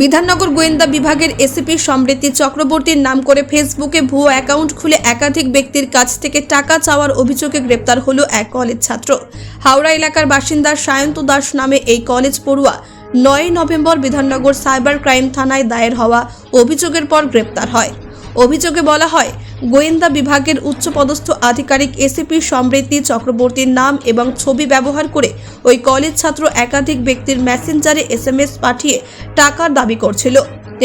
বিধাননগর গোয়েন্দা বিভাগের এসিপি সমৃদ্ধি চক্রবর্তীর নাম করে ফেসবুকে ভুয়ো অ্যাকাউন্ট খুলে একাধিক ব্যক্তির কাছ থেকে টাকা চাওয়ার অভিযোগে গ্রেপ্তার হল এক কলেজ ছাত্র। হাওড়া এলাকার বাসিন্দা সায়ন্ত দাস নামে এই কলেজ পড়ুয়া নয় নভেম্বর বিধাননগর সাইবার ক্রাইম থানায় দায়ের হওয়া অভিযোগের পর গ্রেপ্তার হয়। অভিযোগে বলা হয় গোয়েন্দা বিভাগের উচ্চপদস্থ আধিকারিক এসিপি সমৃদ্ধি চক্রবর্তীর নাম এবং ছবি ব্যবহার করে ওই কলেজ ছাত্র একাধিক ব্যক্তির মেসেঞ্জারে এসএমএস পাঠিয়ে টাকার দাবি করছিল।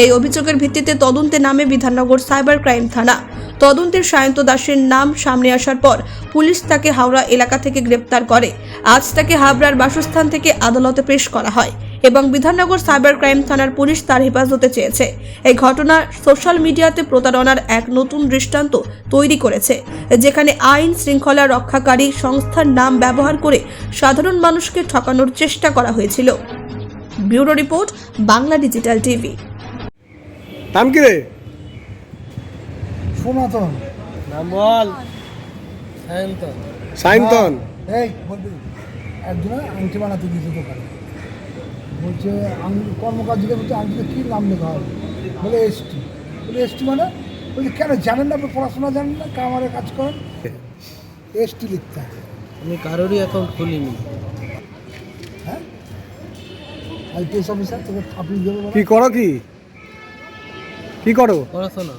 এই অভিযোগের ভিত্তিতে তদন্তে নামে বিধাননগর সাইবার ক্রাইম থানা। তদন্তের সায়ন্ত দাসের নাম সামনে আসার পর পুলিশ তাকে হাওড়া এলাকা থেকে গ্রেপ্তার করে। আজ তাকে হাবড়ার বাসস্থান থেকে আদালতে পেশ করা হয়। এবং বিধাননগর সাইবার ক্রাইম থানার পুলিশ তার হেফাজতে চেয়েছে। এই ঘটনা সোশ্যাল মিডিয়াতে প্রতারণার এক নতুন দৃষ্টান্ত তৈরি করেছে যেখানে আইন শৃঙ্খলা রক্ষাকারী সংস্থার নাম ব্যবহার করে সাধারণ মানুষকে ঠকানোর চেষ্টা করা হয়েছিল। Bureau report Bangla digital TV. নাম কি রে? সনাতন। নাম বল। সায়ন্তন। সায়ন্তন? এই বলবি? একজনে আংটি বানাতে দোকানে। বলছে আং- কর্মকার জিজ্ঞেস করছে আংটিতে কী নাম লেখা হবে? বলে এসটি বলে এসটি মানে? বলছে কেন জানেন না আপনি পড়াশোনা জানেন না? কামারে কাজ করেন? এসটি লিখতে হবে। আমি কারোরই অ্যাকাউন্ট খুলিনি। হ্যাঁ? আইপিএস অফিসার তোকে আপনি দেবে কি করো কি? কি করো? পড়াশোনা।